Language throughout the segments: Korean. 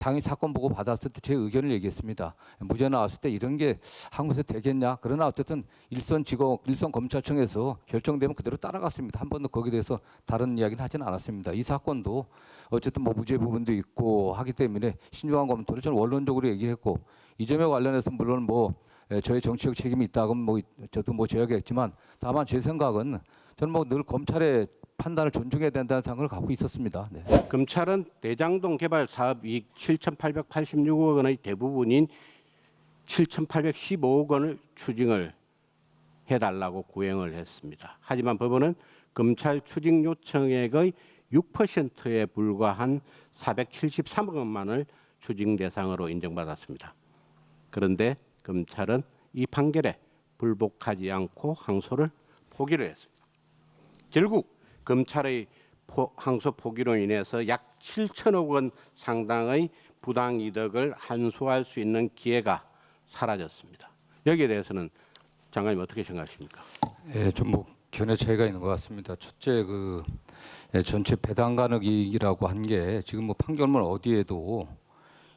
당연히 사건 보고 받았을 때 제 의견을 얘기했습니다. 무죄 나왔을 때 이런 게 한국에서 되겠냐? 그러나 어쨌든 일선 지검, 일선 검찰청에서 결정되면 그대로 따라갔습니다. 한 번도 거기에 대해서 다른 이야기는 하지는 않았습니다. 이 사건도 어쨌든 뭐 무죄 부분도 있고 하기 때문에 신중한 검토를 저는 원론적으로 얘기했고 이 점에 관련해서 물론 뭐 에, 저의 정치적 책임이 있다고 뭐 저도 뭐 제약했지만 다만 제 생각은 저는 뭐 늘 검찰의 판단을 존중해야 된다는 생각을 갖고 있었습니다. 네. 검찰은 대장동 개발 사업 이익 7,886억 원의 대부분인 7,815억 원을 추징을 해달라고 구형을 했습니다. 하지만 법원은 검찰 추징 요청액의 6%에 불과한 473억 원만을 추징 대상으로 인정받았습니다. 그런데 검찰은 이 판결에 불복하지 않고 항소를 포기를 했습니다. 결국 검찰의 포- 항소 포기로 인해서 약 7천억 원 상당의 부당 이득을 환수할 수 있는 기회가 사라졌습니다. 여기에 대해서는 장관님 어떻게 생각하십니까? 예, 좀뭐 견해 차이가 있는 것 같습니다. 첫째 그 예, 전체 배당 이익이라고 한 게 지금 뭐 판결문 어디에도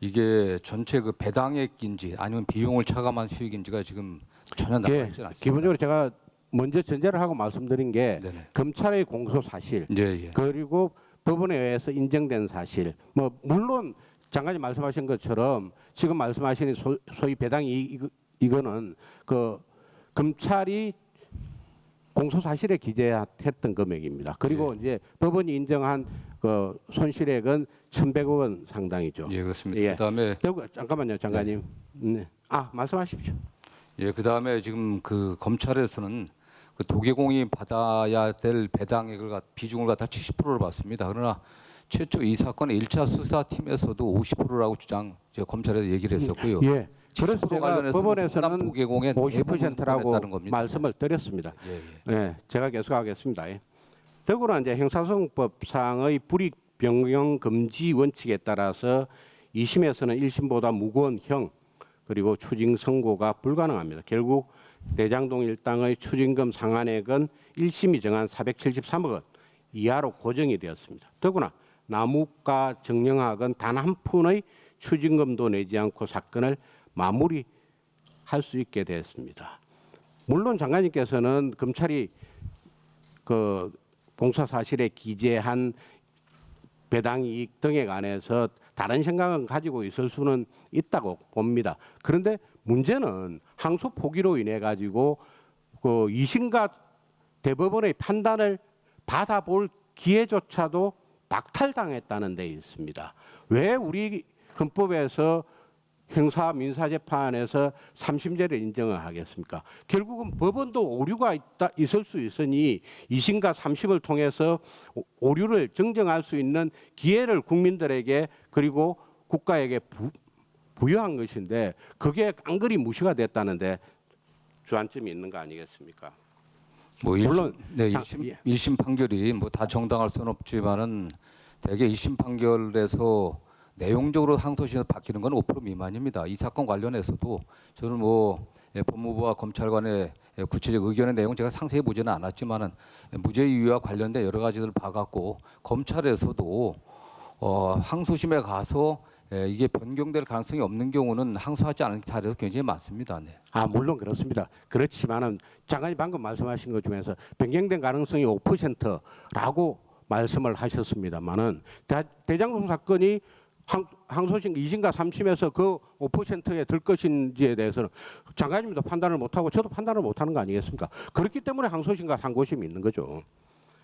이게 전체 그 배당액인지 아니면 비용을 차감한 수익인지가 지금 전혀 나와 예, 있지 않습니다. 기본적으로 제가 먼저 전제를 하고 말씀드린 게 네네. 검찰의 공소 사실 예, 예. 그리고 법원에 의해서 인정된 사실 뭐 물론 장관님 말씀하신 것처럼 지금 말씀하시는 소, 소위 배당이 이- 이거는 그 검찰이 공소 사실에 기재했던 금액입니다. 그리고 이제 법원이 인정한 그 손실액은 1,100억 원 상당이죠. 예, 그렇습니다. 예. 그다음에 잠깐만요, 장관님. 네. 아 말씀하십시오. 예, 그다음에 지금 그 검찰에서는 그 도계공이 받아야 될 배당액을 갖- 비중을 갖다 70%를 받습니다. 그러나 최초 이 사건의 1차 수사팀에서도 50%라고 주장 저 검찰에서 얘기를 했었고요. 예. 그래서 70% 제가 법원에서는 성남 도계공의 대부분 50%라고 부분했다는 겁니다. 말씀을 드렸습니다. 예, 예. 네, 제가 계속하겠습니다. 예. 더구나 이제 형사소송법상의 불이익 변경 금지 원칙에 따라서 2심에서는 1심보다 무거운 형 그리고 추징 선고가 불가능합니다. 결국 대장동 일당의 추징금 상한액은 1심이 정한 473억 원 이하로 고정이 되었습니다. 더구나 나무가 정영학은 단 한 푼의 추징금도 내지 않고 사건을 마무리할 수 있게 됐습니다. 물론 장관님께서는 검찰이 그 공사 사실에 기재한 배당 이익 등에 관해서 다른 생각은 가지고 있을 수는 있다고 봅니다. 그런데 문제는 항소 포기로 인해 가지고 그 이심과 대법원의 판단을 받아볼 기회조차도 박탈당했다는 데 있습니다. 왜 우리 헌법에서 형사 민사 재판에서 삼심제를 인정을 하겠습니까? 결국은 법원도 오류가 있다 있을 수 있으니 이심과 삼심을 통해서 오- 오류를 정정할 수 있는 기회를 국민들에게 그리고 국가에게 부, 부여한 것인데 그게 깡그리 무시가 됐다는데 주안점이 있는 거 아니겠습니까? 뭐 물론 일심, 네, 당- 일심, 예. 일심 판결이 뭐 다 정당할 수는 없지만은 대개 일심 판결에서 내용적으로 항소심에서 바뀌는 건 5% 미만입니다. 이 사건 관련해서도 저는 뭐 예, 법무부와 검찰 간의 예, 구체적 의견의 내용 제가 상세히 보지는 않았지만은 예, 무죄 이유와 관련된 여러 가지들을 봐갖고 검찰에서도 어, 항소심에 가서 예, 이게 변경될 가능성이 없는 경우는 항소하지 않은 사례도 굉장히 많습니다. 네. 아 물론 그렇습니다. 그렇지만은 장관이 방금 말씀하신 것 중에서 변경된 가능성이 5%라고 말씀을 하셨습니다만은 대, 대장동 사건이 항, 항소심 2심과 3심에서 그 5%에 들 것인지에 대해서는 장관님도 판단을 못하고 저도 판단을 못하는 거 아니겠습니까? 그렇기 때문에 항소심과 상고심이 있는 거죠.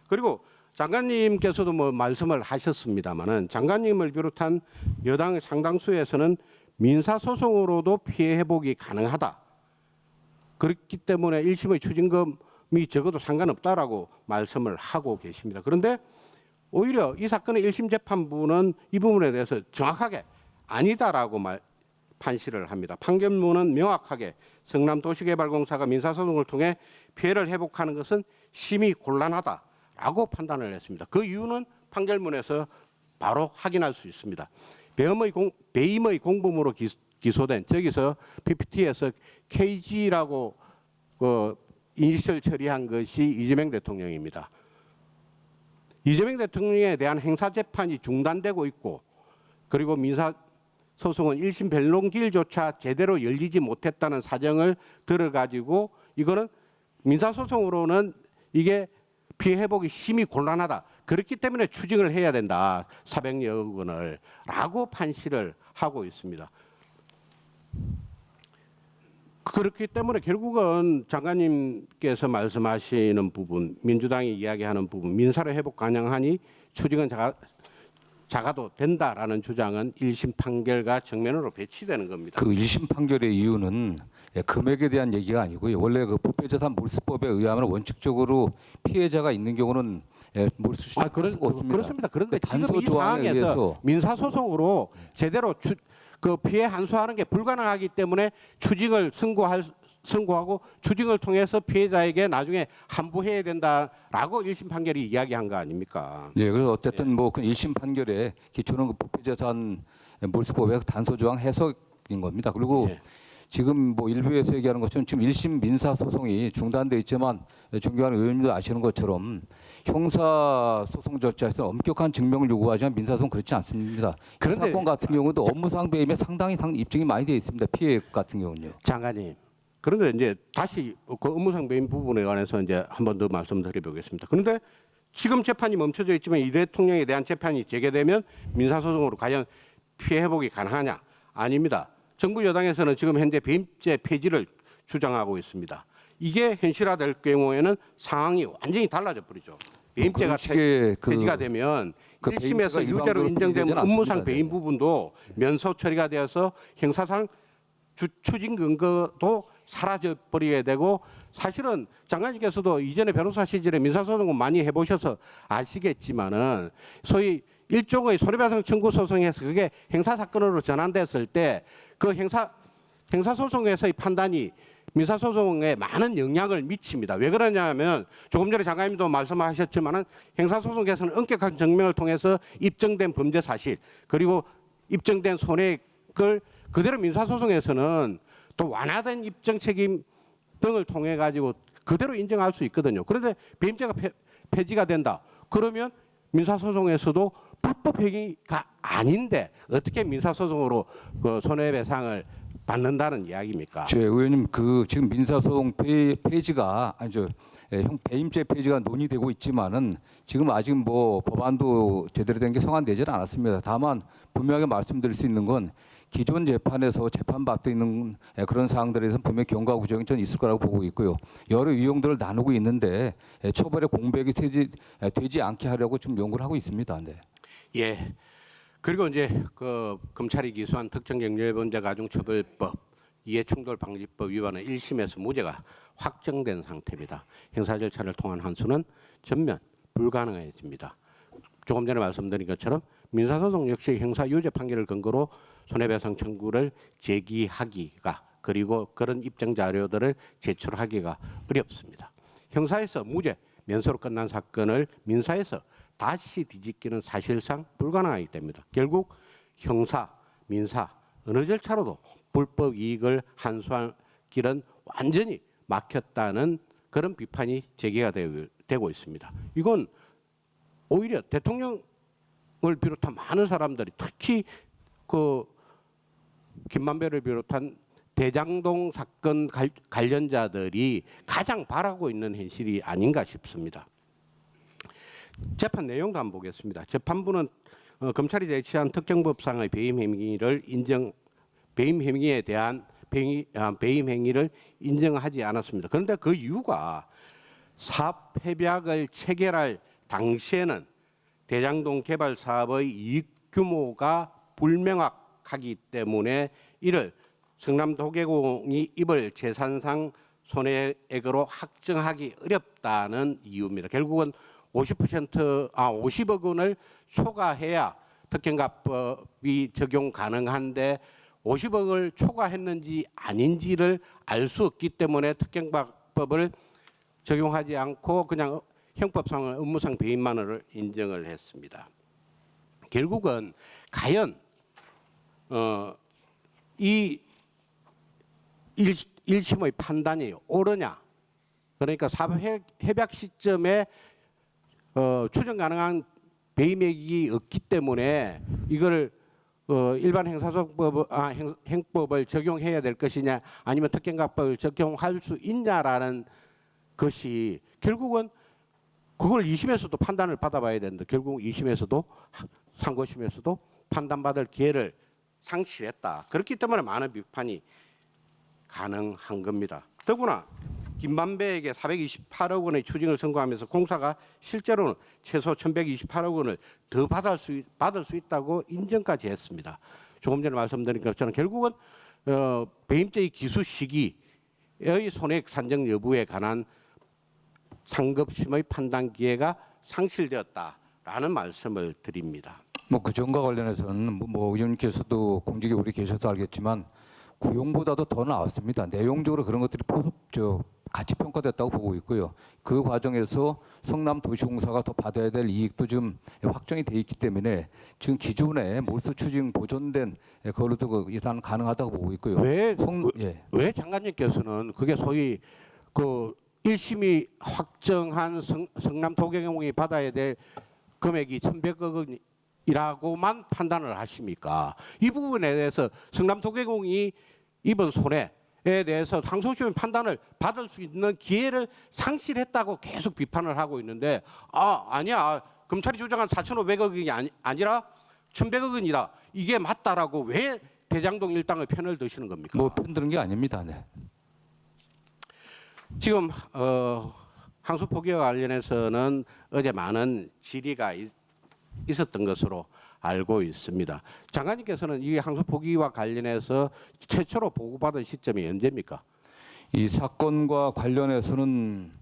그리고 장관님께서도 뭐 말씀을 하셨습니다마는 장관님을 비롯한 여당 상당수에서는 민사 소송으로도 피해 회복이 가능하다. 그렇기 때문에 1심의 추징금이 적어도 상관없다라고 말씀을 하고 계십니다. 그런데 오히려 이 사건의 1심 재판부는 이 부분에 대해서 정확하게 아니다라고 말, 판시를 합니다. 판결문은 명확하게 성남도시개발공사가 민사소송을 통해 피해를 회복하는 것은 심히 곤란하다 라고 판단을 했습니다. 그 이유는 판결문에서 바로 확인할 수 있습니다. 배임의, 공, 배임의 공범으로 기, 기소된 저기서 PPT에서 KG라고 그 인식을 처리한 것이 이재명 대통령입니다. 이재명 대통령에 대한 행사 재판이 중단되고 있고 그리고 민사 소송은 1심 변론기일조차 제대로 열리지 못했다는 사정을 들어가지고 이거는 민사소송으로는 이게 피해 회복이 심히 곤란하다. 그렇기 때문에 추징을 해야 된다. 400여 원을 라고 판시를 하고 있습니다. 그렇기 때문에 결국은 장관님께서 말씀하시는 부분, 민주당이 이야기하는 부분, 민사를 회복 가능하니 추징은 작아, 작아도 된다라는 주장은 1심 판결과 정면으로 배치되는 겁니다. 그 1심 판결의 이유는 예, 금액에 대한 얘기가 아니고요. 원래 그 부패재산 몰수법에 의하면 원칙적으로 피해자가 있는 경우는 예, 몰수 아, 그런, 없습니다. 그렇습니다. 그런데 그 지금 이 상황에서 의해서 민사 소송으로 제대로 추, 그 피해 환수하는 게 불가능하기 때문에 추징을 선고할 선고하고 추징을 통해서 피해자에게 나중에 환부해야 된다라고 1심 판결이 이야기한 거 아닙니까? 예, 그래서 어쨌든 뭐그 1심 판결에 기초는 그 부패재산 몰수법의 단서 조항 해석인 겁니다. 그리고 예. 지금 뭐 일부에서 얘기하는 것처럼 지금 1심 민사 소송이 중단돼 있지만 존경하는 의원님도 아시는 것처럼 형사 소송 절차에서 엄격한 증명을 요구하지만 민사 소송 그렇지 않습니다. 이 그런데- 사건 같은 경우도 업무상 배임에 상당히 상 입증이 많이 되어 있습니다. 피해 같은 경우는요. 장관님. 그런데 이제 다시 그 업무상 배임 부분에 관해서 이제 한 번 더 말씀드려보겠습니다. 그런데 지금 재판이 멈춰져 있지만 이 대통령에 대한 재판이 재개되면 민사소송으로 과연 피해 회복이 가능하냐? 아닙니다. 정부 여당에서는 지금 현재 배임죄 폐지를 주장하고 있습니다. 이게 현실화될 경우에는 상황이 완전히 달라져 버리죠. 배임죄가 식의 그 폐지가 되면 그 1심에서 배임죄가 유죄로 인정된 업무상. 배임 네. 부분도 면소 처리가 되어서 형사상 주, 추징 근거도 사라져 버리게 되고 사실은 장관님께서도 이전에 변호사 시절에 민사소송을 많이 해보셔서 아시겠지만은 소위 일종의 손해배상 청구 소송에서 그게 형사 사건으로 전환됐을 때 그 형사 형사 소송에서의 판단이 민사 소송에 많은 영향을 미칩니다. 왜 그러냐면 조금 전에 장관님도 말씀하셨지만은 형사 소송에서는 엄격한 증명을 통해서 입증된 범죄 사실 그리고 입증된 손해액을 그대로 민사 소송에서는 또 완화된 입증 책임 등을 통해 가지고 그대로 인정할 수 있거든요. 그런데 배임죄가 폐, 폐지가 된다. 그러면 민사 소송에서도 불법 행위가 아닌데 어떻게 민사 소송으로 그 손해배상을 받는다는 이야기입니까? 제 의원님 그 지금 민사소송 폐, 폐지가 아니죠. 예, 형 배임죄 폐지가 논의되고 있지만은 지금 아직 뭐 법안도 제대로 된 게 성안되지는 않았습니다. 다만 분명하게 말씀드릴 수 있는 건 기존 재판에서 재판받고 있는 예, 그런 사항들에 대해서 분명 히 경과 구정이 전 있을 거라고 보고 있고요. 여러 유형들을 나누고 있는데 예, 처벌의 공백이 되지, 예, 되지 않게 하려고 좀 연구를 하고 있습니다. 네. 예. 그리고 이제 그 검찰이 기소한 특정경제범죄 가중처벌법 이해충돌방지법 위반은 1심에서 무죄가 확정된 상태입니다. 형사 절차를 통한 환수는 전면 불가능해집니다. 조금 전에 말씀드린 것처럼 민사소송 역시 형사 유죄 판결을 근거로 손해배상 청구를 제기하기가 그리고 그런 입증 자료들을 제출하기가 어렵습니다. 형사에서 무죄 면소로 끝난 사건을 민사에서 다시 뒤집기는 사실상 불가능하기 때문입니다. 결국 형사, 민사 어느 절차로도 불법 이익을 환수할 길은 완전히 막혔다는 그런 비판이 제기가 되고- 있습니다. 이건 오히려 대통령을 비롯한 많은 사람들이 특히 그 김만배를 비롯한 대장동 사건 갈- 관련자들이 가장 바라고 있는 현실이 아닌가 싶습니다. 재판 내용도 한번 보겠습니다. 재판부는 어, 검찰이 제시한 특정법상의 배임 행위를 인정 배임 행위에 대한 배임, 아, 배임 행위를 인정하지 않았습니다. 그런데 그 이유가 사업 협약을 체결할 당시에는 대장동 개발 사업의 이익 규모가 불명확하기 때문에 이를 성남 도계공이 입을 재산상 손해액으로 확정하기 어렵다는 이유입니다. 결국은 50%아 50억 원을 초과해야 특경가법이 적용 가능한데 50억을 초과했는지 아닌지를 알 수 없기 때문에 특경법을 적용하지 않고 그냥 형법상 업무상 배임만을 인정을 했습니다. 결국은 과연 어, 이 일, 일심의 판단이 옳으냐? 그러니까 사법 협- 협약 시점에 어, 추정 가능한 배임액이 없기 때문에 이걸 어, 일반 형사소송법 아, 행, 행법을 적용해야 될 것이냐 아니면 특경가법을 적용할 수 있냐라는 것이 결국은 그걸 2심에서도 판단을 받아봐야 되는데 결국 2심에서도 상고심에서도 판단받을 기회를 상실했다. 그렇기 때문에 많은 비판이 가능한 겁니다. 더구나 김만배에게 428억 원의 추징을 선고하면서 공사가 실제로는 최소 1,128억 원을 더 받을 수 있- 받을 수 있다고 인정까지 했습니다. 조금 전에 말씀드린 것처럼 결국은 어, 배임죄의 기수 시기의 손해액 산정 여부에 관한 상급심의 판단 기회가 상실되었다라는 말씀을 드립니다. 뭐 그전과 관련해서는 뭐, 뭐 의원님께서도 공직에 오래 계셔서 알겠지만 구용보다도 더 나왔습니다. 내용적으로 그런 것들이 포섭 저 가치 평가됐다고 보고 있고요. 그 과정에서 성남 도시공사가 더 받아야 될 이익도 좀 확정이 돼 있기 때문에 지금 기존에 몰수 추징 보존된 그걸로도 그 일단 가능하다고 보고 있고요. 왜 성, 예. 왜 장관님께서는 그게 소위 그 1심이 확정한 성, 성남 도경공이 받아야 될 금액이 1,100억 원 이라고만 판단을 하십니까? 이 부분에 대해서 성남 도경공이 입은 손해에 대해서 항소심의 판단을 받을 수 있는 기회를 상실했다고 계속 비판을 하고 있는데 아 아니야 검찰이 주장한 4,500억이 아니, 아니라 1,100억 원이다 이게 맞다라고 왜 대장동 일당의 편을 드시는 겁니까? 뭐 편드는 게 아닙니다. 네. 지금 어, 항소 포기와 관련해서는 어제 많은 질의가 있, 있었던 것으로 알고 있습니다. 장관님께서는 이 항소 포기와 관련해서 최초로 보고받은 시점이 언제입니까? 이 사건과 관련해서는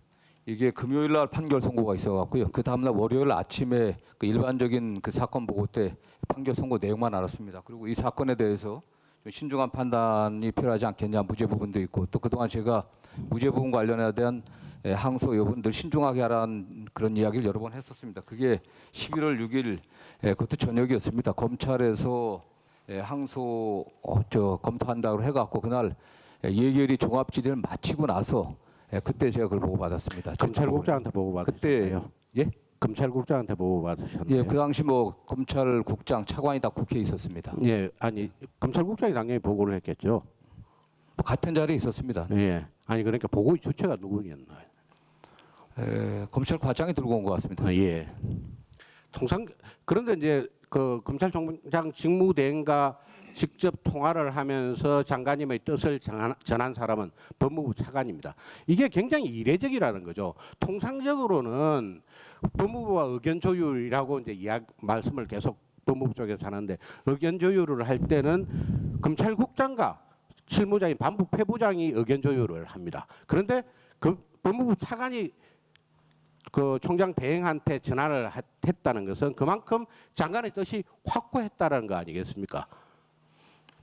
이게 금요일 날 판결 선고가 있어 갖고요. 그 다음 날 월요일 아침에 그 일반적인 그 사건 보고 때 판결 선고 내용만 알았습니다. 그리고 이 사건에 대해서 좀 신중한 판단이 필요하지 않겠냐 무죄 부분도 있고 또 그동안 제가 무죄 부분 관련에 대한 예, 항소 여부들 신중하게 하라는 그런 이야기를 여러 번 했었습니다. 그게 11월 6일 예, 그것도 저녁이었습니다. 검찰에서 예, 항소 어, 저 검토한다고 해갖고 그날 예, 예결위 종합 질의를 마치고 나서 예, 그때 제가 그걸 보고 받았습니다. 검찰국장한테 그때 보고받으셨나요? 예? 검찰국장한테 보고 받으셨나요? 예, 그 당시 뭐 검찰국장 차관이 다 국회에 있었습니다. 예, 아니 검찰국장이 당연히 보고를 했겠죠. 뭐 같은 자리에 있었습니다. 예, 아니 그러니까 보고의 주체가 누구였나요? 에, 검찰 과장이 들고 온 것 같습니다. 아, 예. 통상 그런데 이제 그 검찰총장 직무대행과 직접 통화를 하면서 장관님의 뜻을 전한, 전한 사람은 법무부 차관입니다. 이게 굉장히 이례적이라는 거죠. 통상적으로는 법무부와 의견 조율이라고 이제 이야기, 말씀을 계속 법무부 쪽에서 하는데 의견 조율을 할 때는 검찰국장과 실무자인 반부패부장이 의견 조율을 합니다. 그런데 그 법무부 차관이 그 총장 대행한테 전화를 하- 했다는 것은 그만큼 장관의 뜻이 확고했다는 거 아니겠습니까?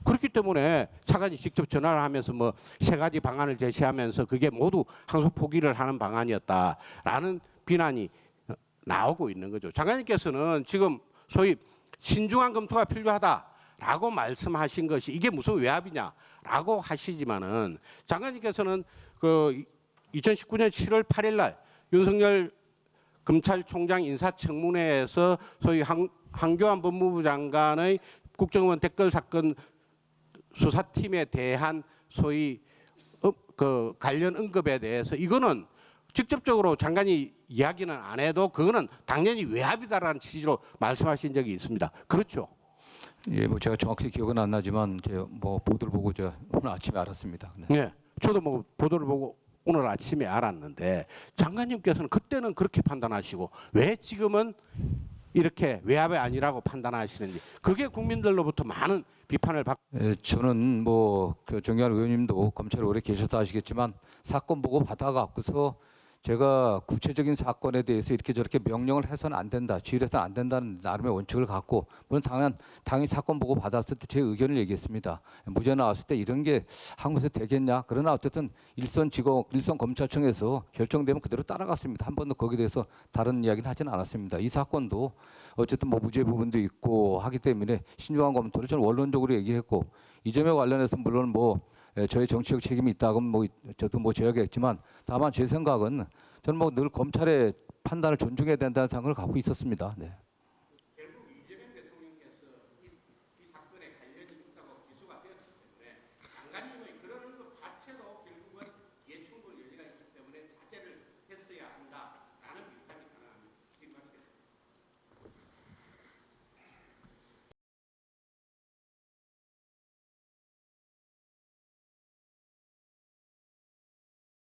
그렇기 때문에 차관이 직접 전화를 하면서 뭐 세 가지 방안을 제시하면서 그게 모두 항소 포기를 하는 방안이었다라는 비난이 어, 나오고 있는 거죠. 장관님께서는 지금 소위 신중한 검토가 필요하다라고 말씀하신 것이 이게 무슨 외압이냐라고 하시지만은 장관님께서는 그 2019년 7월 8일 날 윤석열 검찰총장 인사청문회에서 소위 한, 한교안 법무부 장관의 국정원 댓글 사건 수사팀에 대한 소위 어, 그 관련 언급에 대해서 이거는 직접적으로 장관이 이야기는 안 해도 그거는 당연히 외압이다라는 취지로 말씀하신 적이 있습니다. 그렇죠? 예, 뭐 제가 정확히 기억은 안 나지만 제가 뭐 보도를 보고 저 오늘 아침에 알았습니다. 네. 네. 저도 뭐 보도를 보고 오늘 아침에 알았는데 장관님께서는 그때는 그렇게 판단하시고 왜 지금은 이렇게 외압이 아니라고 판단하시는지 그게 국민들로부터 많은 비판을 받고 에, 저는 뭐그 정의한 의원님도 검찰에 오래 계셔서 아시겠지만 사건 보고 받아갖고서 제가 구체적인 사건에 대해서 이렇게 저렇게 명령을 해서는 안 된다, 지휘해서는 안 된다는 나름의 원칙을 갖고 물론 당연 당연히 사건 보고 받았을 때 제 의견을 얘기했습니다. 무죄 나왔을 때 이런 게 한국에서 되겠냐? 그러나 어쨌든 일선 지검, 일선 검찰청에서 결정되면 그대로 따라갔습니다. 한 번도 거기에 대해서 다른 이야기는 하지는 않았습니다. 이 사건도 어쨌든 뭐 무죄 부분도 있고 하기 때문에 신중한 검토를 저는 원론적으로 얘기했고 이 점에 관련해서 물론 뭐 에, 저의 정치적 책임이 있다고 뭐 저도 뭐 제약했지만 다만 제 생각은 저는 뭐 늘 검찰의 판단을 존중해야 된다는 생각을 갖고 있었습니다. 네.